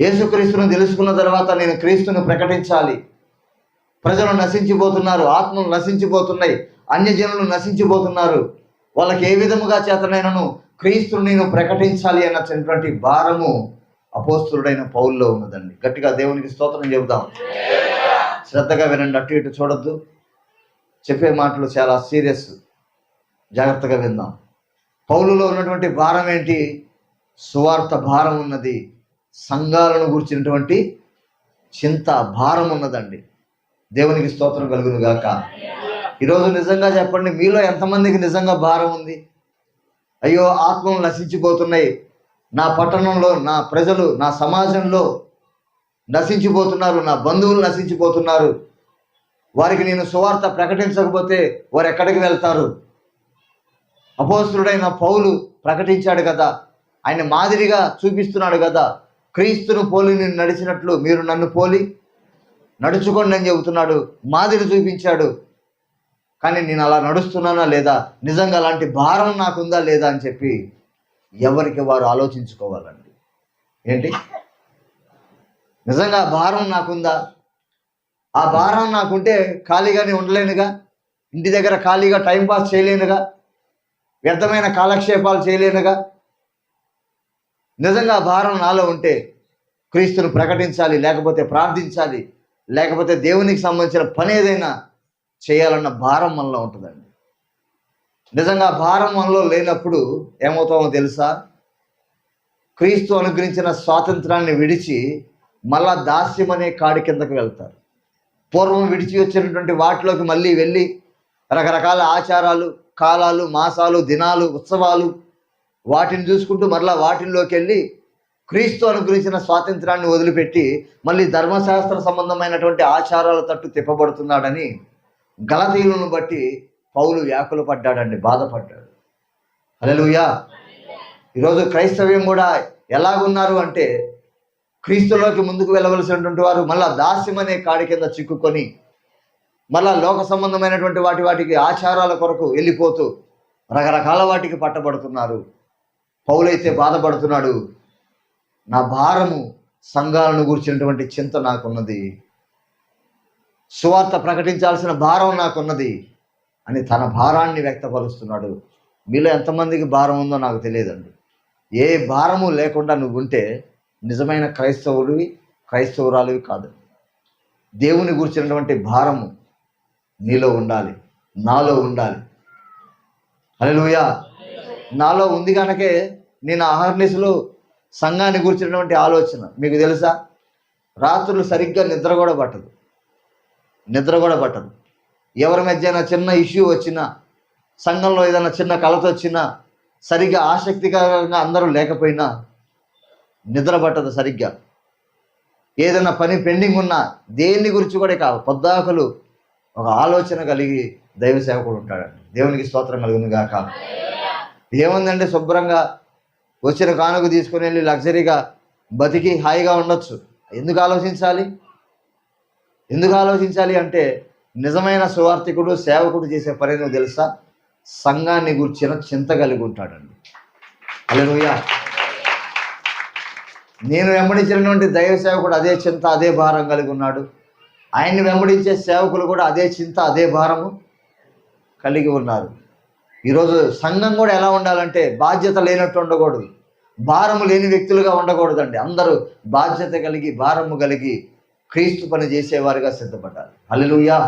యేసుక్రీస్తును తెలుసుకున్న తర్వాత నేను క్రీస్తును ప్రకటించాలి. ప్రజలు నశించిపోతున్నారు ఆత్మలు నశించిపోతున్నాయి అన్యజనులు నశించిపోతున్నారు. వాళ్ళకి ఏ విధముగా చేతనైనను క్రీస్తును నేను ప్రకటించాలి అన్నటువంటి భారము అపోస్తుడైన పౌల్లో ఉన్నదండి. గట్టిగా దేవునికి స్తోత్రం చెబుదాం. శ్రద్ధగా వినండి అటు ఇటు చూడొద్దు. చెప్పే మాటలు చాలా సీరియస్. జాగ్రత్తగా విందాం. పౌలులో ఉన్నటువంటి భారం ఏంటి? సువార్త భారం ఉన్నది. సంఘాలను గురించినటువంటి చింత భారం ఉన్నదండి. దేవునికి స్తోత్రం కలుగును గాక. ఈరోజు నిజంగా చెప్పండి మీలో ఎంతమందికి నిజంగా భారం ఉంది? అయ్యో ఆత్మలు నశించిపోతున్నాయి. నా పట్టణంలో నా ప్రజలు నా సమాజంలో నశించిపోతున్నారు నా బంధువులు నశించిపోతున్నారు. వారికి నేను సువార్త ప్రకటించకపోతే వారు ఎక్కడికి వెళ్తారు? అపోస్తుడైన పౌలు ప్రకటించాడు కదా. ఆయన మాదిరిగా చూపిస్తున్నాడు కదా. క్రీస్తును పోలి నేను నడిచినట్లు మీరు నన్ను పోలి నడుచుకోండి అని చెబుతున్నాడు మాదిరి చూపించాడు. కానీ నేను అలా నడుస్తున్నానా లేదా? నిజంగా అలాంటి భారం నాకుందా లేదా అని చెప్పి ఎవరికి వారు ఆలోచించుకోవాలండి. ఏంటి? నిజంగా భారం నాకుందా? ఆ భారం నాకుంటే ఖాళీగానే ఉండలేనుగా? ఇంటి దగ్గర ఖాళీగా టైంపాస్ చేయలేనుగా? వ్యర్థమైన కాలక్షేపాలు చేయలేనుగా? నిజంగా భారం నాలో ఉంటే క్రీస్తును ప్రకటించాలి లేకపోతే ప్రార్థించాలి లేకపోతే దేవునికి సంబంధించిన పని ఏదైనా చేయాలన్న భారం మనలో ఉంటుందండి. నిజంగా భారం మనలో లేనప్పుడు ఏమవుతామో తెలుసా? క్రీస్తు అనుగ్రహించిన స్వాతంత్రాన్ని విడిచి మళ్ళా దాస్యం అనే కాడి కిందకు వెళ్తారు. పూర్వం విడిచి వచ్చినటువంటి వాటిలోకి మళ్ళీ వెళ్ళి రకరకాల ఆచారాలు కాలాలు మాసాలు దినాలు ఉత్సవాలు వాటిని చూసుకుంటూ మరలా వాటిల్లోకి వెళ్ళి క్రీస్తు అనుగ్రహించిన స్వాతంత్రాన్ని వదిలిపెట్టి మళ్ళీ ధర్మశాస్త్ర సంబంధమైనటువంటి ఆచారాల తట్టు తిప్పబడుతున్నాడని గలతీయులను బట్టి పౌలు వ్యాకులు పడ్డాడండి బాధపడ్డాడు. అలెలుయా ఈరోజు క్రైస్తవ్యం కూడా ఎలాగున్నారు అంటే క్రీస్తులోకి ముందుకు వెళ్ళవలసినటువంటి వారు మళ్ళా దాస్యం అనే కాడి కింద చిక్కుకొని మళ్ళా లోక సంబంధమైనటువంటి వాటి వాటికి ఆచారాల కొరకు వెళ్ళిపోతూ రకరకాల వాటికి పట్టబడుతున్నారు. పౌలైతే బాధపడుతున్నాడు. నా భారము సంఘాలను గురించినటువంటి చింత నాకున్నది. సువార్త ప్రకటించాల్సిన భారం నాకున్నది అని తన భారాన్ని వ్యక్తపరుస్తున్నాడు. మీలో ఎంతమందికి భారం ఉందో నాకు తెలియదండి. ఏ భారము లేకుండా నువ్వు ఉంటే నిజమైన క్రైస్తవుడివి క్రైస్తవురాలివి కాదు. దేవుని గురించినటువంటి భారము నీలో ఉండాలి నాలో ఉండాలి. హల్లెలూయా. నాలో ఉంది కనుకే నేను అహర్నిశలో సంఘాన్ని కూర్చున్నటువంటి ఆలోచన. మీకు తెలుసా? రాత్రులు సరిగ్గా నిద్ర కూడా పట్టదు. నిద్ర కూడా పట్టదు. ఎవరి మధ్య అయినా చిన్న ఇష్యూ వచ్చినా సంఘంలో ఏదైనా చిన్న కలత వచ్చినా సరిగ్గా ఆసక్తికరంగా అందరూ లేకపోయినా నిద్ర పట్టదు సరిగ్గా. ఏదైనా పని పెండింగ్ ఉన్నా దేన్ని గురించి కూడా కావు. పొద్దాకలు ఒక ఆలోచన కలిగి దైవ సేవకుడు ఉంటాడు దేవునికి స్తోత్రం కలుగును గాక. ఏముందంటే శుభ్రంగా వచ్చిన కానుక తీసుకుని వెళ్ళి లగ్జరీగా బతికి హాయిగా ఉండొచ్చు. ఎందుకు ఆలోచించాలి? ఎందుకు ఆలోచించాలి అంటే నిజమైన సువార్థికుడు సేవకుడు చేసే పని నువ్వు తెలుసా? సంఘాన్ని గుర్చిన చింత కలిగి ఉంటాడండి. అలెలుయా నేను వెంబడించినటువంటి దైవ సేవకుడు అదే చింత అదే భారం కలిగి ఉన్నాడు. ఆయన్ని వెంబడించే సేవకులు కూడా అదే చింత అదే భారము కలిగి ఉన్నారు. ఈరోజు సంఘం కూడా ఎలా ఉండాలంటే బాధ్యత లేనట్టు ఉండకూడదు. భారము లేని వ్యక్తులుగా ఉండకూడదండి. అందరూ బాధ్యత కలిగి భారము కలిగి క్రీస్తు పని చేసేవారుగా సిద్ధపడ్డారు అల్లెలుయ్యా